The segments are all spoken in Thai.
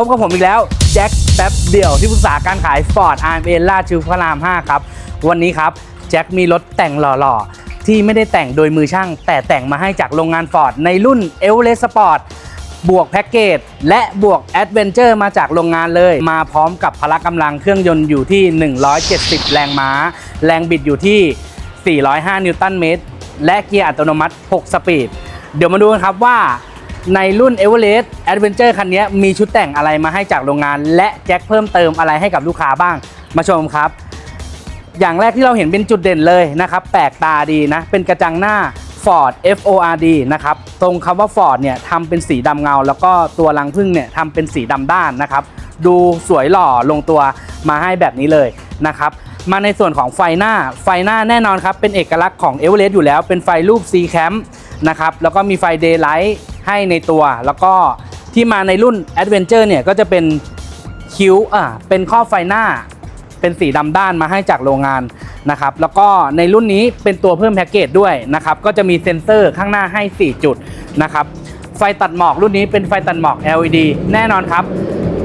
พบกับผมอีกแล้ว แจ็คแป๊บเดี่ยวที่ปรึกษาการขาย Ford r m a ลาดชิวพระราม 5 ครับ วันนี้ครับ แจ็คมีรถแต่งหล่อๆ ที่ไม่ได้แต่งโดยมือช่าง แต่แต่งมาให้จากโรงงาน Ford ในรุ่น e v e r e s t Sport บวกแพ็กเกจและบวกแอดเวนเจอร์มาจากโรงงานเลย มาพร้อมกับพละกำลังเครื่องยนต์อยู่ที่ 170 แรงม้า แรงบิดอยู่ที่ 405 นิวตันเมตร และเกียร์อัตโนมัติ 6 สปีด เดี๋ยวมาดูกันครับว่า ในรุ่น e v e r e s t Adventure คันนี้มีชุดแต่งอะไรมาให้จากโรงงาน และแจ็คเพิ่มเติมอะไรให้กับลูกค้าบ้าง มาชมครับ อย่างแรกที่เราเห็นเป็นจุดเด่นเลยนะครับ แปลกตาดีนะ เป็นกระจังหน้า Ford F O R D นะครับ ตรงคำว่า Ford เนี่ยทำเป็นสีดำเงา แล้วก็ตัวรังพึ่งเนี่ยทำเป็นสีดำด้านนะครับ ดูสวยหล่อลงตัวมาให้แบบนี้เลยนะครับมาในส่วนของไฟหน้า ไฟหน้าแน่นอนครับ เป็นเอกลักษณ์ของ e v e r e s t อยู่แล้ว เป็นไฟรูป C Camp นะครับ แล้วก็มีไฟ Daylight ให้ในตัว แล้วก็ที่มาในรุ่น Adventure เนี่ยก็จะเป็นคิ้วอ่าเป็นข้อบไฟหน้า เป็นสีดำด้านมาให้จากโรงงานนะครับ แล้วก็ในรุ่นนี้เป็นตัวเพิ่มแพ็กเกจด้วยนะครับ ก็จะมีเซ็นเซอร์ข้างหน้าให้ 4 จุดนะครับ ไฟตัดหมอกรุ่นนี้เป็นไฟตัดหมอก LED แน่นอนครับ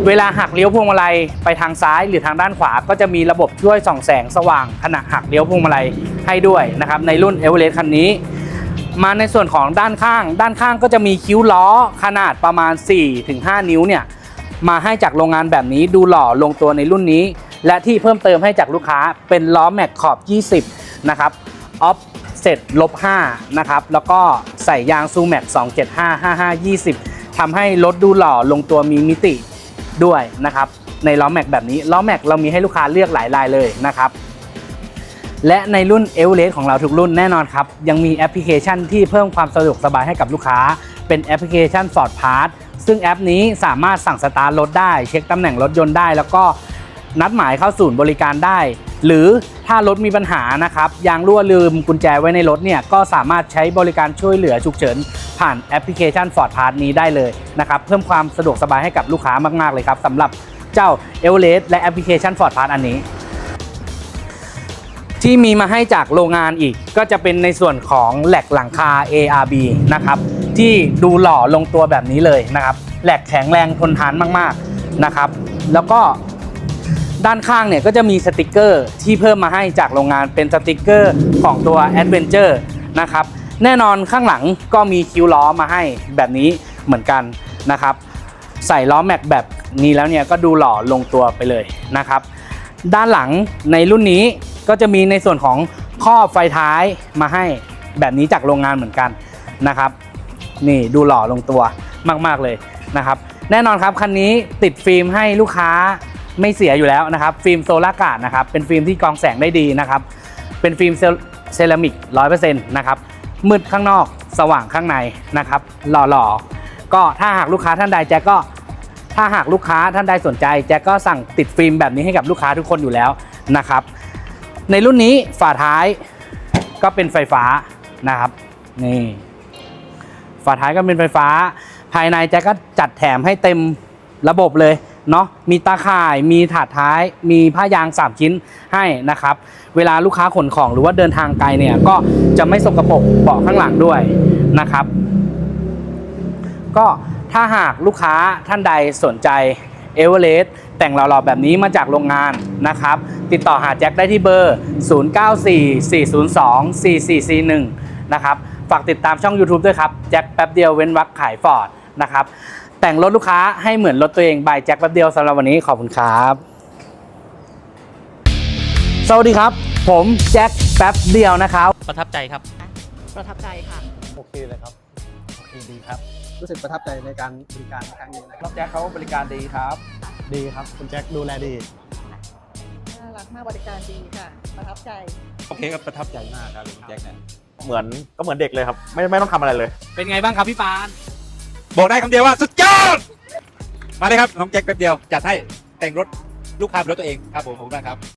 เวลาหักเลี้ยวพวงมาลัยไปทางซ้ายหรือทางด้านขวา ก็จะมีระบบช่วยส่องแสงสว่างขณะหักเลี้ยวพวงมาลัยให้ด้วยนะครับ ในรุ่น e v e r e s t คันนี้ มาในส่วนของด้านข้าง ด้านข้างก็จะมีคิ้วล้อขนาดประมาณ 4-5 นิ้วเนี่ยมาให้จากโรงงานแบบนี้ดูหล่อลงตัวในรุ่นนี้ และที่เพิ่มเติมให้จากลูกค้าเป็นล้อแม็กขอบ 20 นะครับออฟเสร็จลบ5นะครับแล้วก็ใส่ยางซูแม็ก275 55 20ทำให้รถดูหล่อลงตัวมีมิติด้วยนะครับในล้อแม็กแบบนี้ล้อแม็กเรามีให้ลูกค้าเลือกหลายลายเลยนะครับ และในรุ่น e v e r e s t ของเราทุกรุ่นแน่นอนครับ ยังมีแอปพลิเคชันที่เพิ่มความสะดวกสบายให้กับลูกค้า เป็นแอปพลิเคชัน Ford Pass ซึ่งแอปนี้สามารถสั่งสตาร์ทรถได้ เช็คตำแหน่งรถยนต์ได้ แล้วก็นัดหมายเข้าศูนย์บริการได้ หรือถ้ารถมีปัญหานะครับยางรั่วลืมกุญแจไว้ในรถเนี่ยก็สามารถใช้บริการช่วยเหลือฉุกเฉิน ผ่านแอปพลิเคชัน Ford Pass นี้ได้เลยนะครับเพิ่มความสะดวกสบายให้กับลูกค้ามาก ๆ เลยครับสำหรับเจ้า e v e r e s t และแอปพลิเคชัน Ford Pass อันนี้ ที่มีมาให้จากโรงงานอีก ก็จะเป็นในส่วนของแหลกหลังคา ARB นะครับที่ดูหล่อลงตัวแบบนี้เลยนะครับแหลกแข็งแรงทนทานมากๆนะครับ แล้วก็ด้านข้างเนี่ยก็จะมีสติกเกอร์ที่เพิ่มมาให้จากโรงงานเป็นสติกเกอร์ของตัว Adventure นะครับแน่นอนข้างหลังก็มีคิ้วล้อมาให้แบบนี้เหมือนกันนะครับ ใส่ล้อแม็กแบบนี้แล้วเนี่ยก็ดูหล่อลงตัวไปเลยนะครับ ด้านหลังในรุ่นนี้ ก็จะมีในส่วนของครอบไฟท้ายมาให้แบบนี้จากโรงงานเหมือนกันนะครับ นี่ดูหล่อลงตัวมาก ๆ เลยนะครับ แน่นอนครับคันนี้ติดฟิล์มให้ลูกค้าไม่เสียอยู่แล้วนะครับ ฟิล์มโซลาร์การ์ดนะครับ เป็นฟิล์มที่กรองแสงได้ดีนะครับ เป็นฟิล์มเซรามิก100%นะครับ มืดข้างนอกสว่างข้างในนะครับ หล่อๆ ก็ถ้าหากลูกค้าท่านใดแจ็คก็ถ้าหากลูกค้าท่านใดสนใจแจ็คก็สั่งติดฟิล์มแบบนี้ให้กับลูกค้าทุกคนอยู่แล้วนะครับ ในรุ่นนี้ฝาท้ายก็เป็นไฟฟ้านะครับนี่ฝาท้ายก็เป็นไฟฟ้า ภายในแจ็คก็จัดแถมให้เต็มระบบเลยเนาะมีตาข่ายมีถาดท้าย มีผ้ายาง 3 ชิ้นให้นะครับ เวลาลูกค้าขนของหรือว่าเดินทางไกลเนี่ยก็จะไม่สกปรกเบาะข้างหลังด้วยนะครับ ก็ถ้าหากลูกค้าท่านใดสนใจ เอเวอเรสต์แต่งหล่อๆแบบนี้มาจากโรงงานนะครับ ติดต่อหาแจ็คได้ที่เบอร์ 0944024441 นะครับ ฝากติดตามช่อง YouTube ด้วยครับ แจ็คแป๊บเดียวเว้นวักขายฟอร์ดนะครับ แต่งรถลูกค้าให้เหมือนรถตัวเองบายแจ็คแป๊บเดียวสำหรับวันนี้ขอบคุณครับ สวัสดีครับ ผมแจ็คแป๊บเดียวนะครับ ประทับใจครับ ประทับใจค่ะ โอเคเลยครับ โอเคดีครับ รู้สึกประทับใจในการบริการครั้งนี้นะครรับถแจ็คเขาบริการดีครับ ดีครับคุณแจ็คดูแลดี น่ารักมากบริการดีค่ะ ประทับใจ โอเคก็ประทับใจมากครับคุณแจ็คเนี่ยเหมือนก็เหมือนเด็กเลยครับ ไม่ไม่ต้องทำอะไรเลย เป็นไงบ้างครับพี่ปาน บอกได้คำเดียวว่าสุดยอดมาเลยครับน้องแจ็คแป๊บเดียวจัดให้แต่งรถลูกค้าเป็นรถตัวเองครับผมผมนะครับ